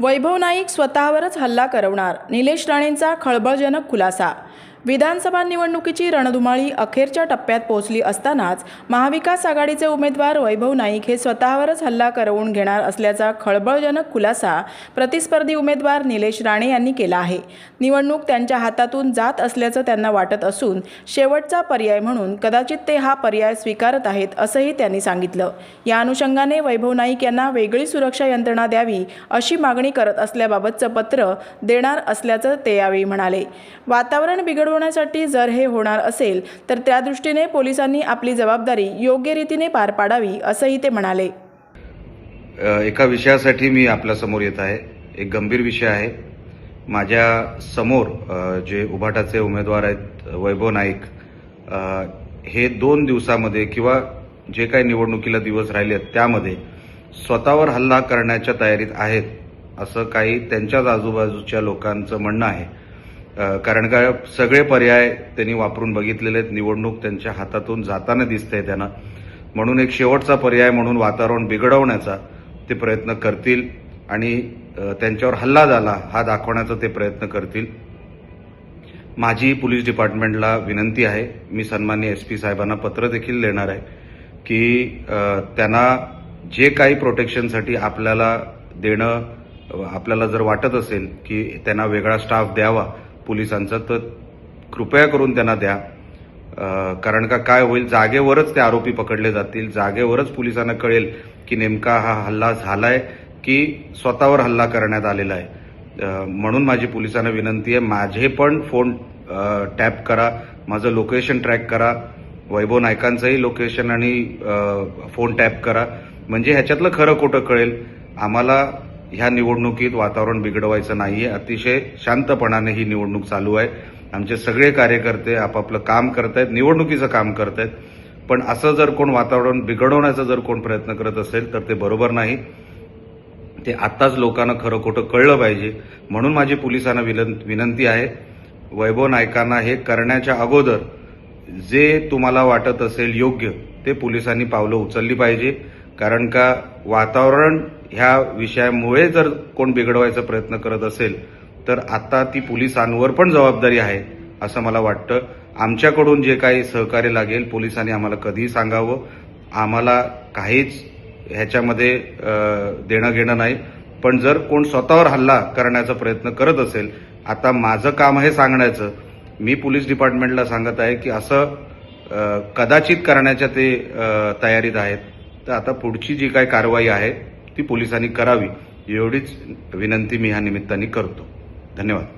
वैभव नाईक स्वतःवरच हल्ला करवणार. निलेश राणेंचा खळबळजनक खुलासा विधानसभा निवडणुकीची रणधुमाळी अखेरच्या टप्प्यात पोहोचली असतानाच महाविकास आघाडीचे उमेदवार वैभव नाईक हे स्वतःवरच हल्ला करवून घेणार असल्याचा खळबळजनक खुलासा प्रतिस्पर्धी उमेदवार निलेश राणे यांनी केला आहे. निवडणूक त्यांच्या हातातून जात असल्याचं त्यांना वाटत असून शेवटचा पर्याय म्हणून कदाचित ते हा पर्याय स्वीकारत आहेत असंही त्यांनी सांगितलं. या अनुषंगाने वैभव नाईक यांना वेगळी सुरक्षा यंत्रणा द्यावी अशी मागणी करत असल्याबाबतचं पत्र देणार असल्याचं ते यावेळी म्हणाले. वातावरण बिघड घडवण्यासाठी जर हे होणार असेल तर त्या दृष्टीने पोलिसांनी आपली जबाबदारी योग्य रीतीने पार पाडावी असंही ते म्हणाले. एका विषयासाठी मी आपल्यासमोर येत आहे. एक गंभीर विषय आहे. माझ्यासमोर जे उभाटाचे उमेदवार आहेत वैभव नाईक हे दोन दिवसामध्ये किंवा जे काही निवडणुकीला दिवस राहिले आहेत त्यामध्ये स्वतःवर हल्ला करण्याच्या तयारीत आहेत असं काही त्यांच्याच आजूबाजूच्या लोकांचं म्हणणं आहे. कारण का सगळे पर्याय त्यांनी वापरून बघितलेले आहेत. निवडणूक त्यांच्या हातातून जाताना दिसतंय त्यांना. म्हणून एक शेवटचा पर्याय म्हणून वातावरण बिघडवण्याचा ते प्रयत्न करतील आणि त्यांच्यावर हल्ला झाला हा दाखवण्याचा ते प्रयत्न करतील. माझी पोलीस डिपार्टमेंटला विनंती आहे. मी सन्मान्य एस पी साहेबांना पत्र देखील देणार आहे की त्यांना जे काही प्रोटेक्शनसाठी आपल्याला देणं आपल्याला जर वाटत असेल की त्यांना वेगळा स्टाफ द्यावा पोलिसांचा तर कृपया करून त्यांना द्या. कारण का काय होईल जागेवरच ते आरोपी पकडले जातील. जागेवरच पोलिसांना कळेल की नेमका हा हल्ला झालाय की स्वतःवर हल्ला करण्यात आलेला आहे. म्हणून माझी पोलिसांना विनंती आहे माझे पण फोन टॅप करा माझं लोकेशन ट्रॅक करा वैभव नायकांचंही लोकेशन आणि फोन टॅप करा. म्हणजे ह्याच्यातलं खरं खोटं कळेल. आम्हाला ह्या निवडणुकीत वातावरण बिघडवायचं नाही आहे अतिशय शांतपणाने ही निवडणूक चालू आहे. आमचे सगळे कार्यकर्ते आपापलं काम करतायत निवडणुकीचं काम करतायत. पण असं जर कोण वातावरण बिघडवण्याचा जर कोण प्रयत्न करत असेल तर ते बरोबर नाही. ते आत्ताच लोकांना खरं खोटं कळलं पाहिजे. म्हणून माझी पोलिसांना विलन- विनंती आहे वैभव नायकांना हे करण्याच्या अगोदर जे तुम्हाला वाटत असेल योग्य ते पोलिसांनी पावलं उचलली पाहिजे. कारण का वातावरण ह्या विषयामुळे जर कोण बिघडवायचा प्रयत्न करत असेल तर आता ती पोलिसांवर पण जबाबदारी आहे असं मला वाटतं. आमच्याकडून जे काही सहकार्य लागेल पोलिसांनी आम्हाला कधीही सांगावं. आम्हाला काहीच ह्याच्यामध्ये देणं घेणं नाही. पण जर कोण स्वतःवर हल्ला करण्याचा प्रयत्न करत असेल आता माझं काम आहे सांगण्याचं. मी पोलीस डिपार्टमेंटला सांगत आहे की असं कदाचित करण्याच्या ते तयारीत आहेत. तर आता पुढची जी काही कारवाई आहे ती पोलिसांनी करावी एवढीच विनंती मी ह्या निमित्ताने करतो. धन्यवाद.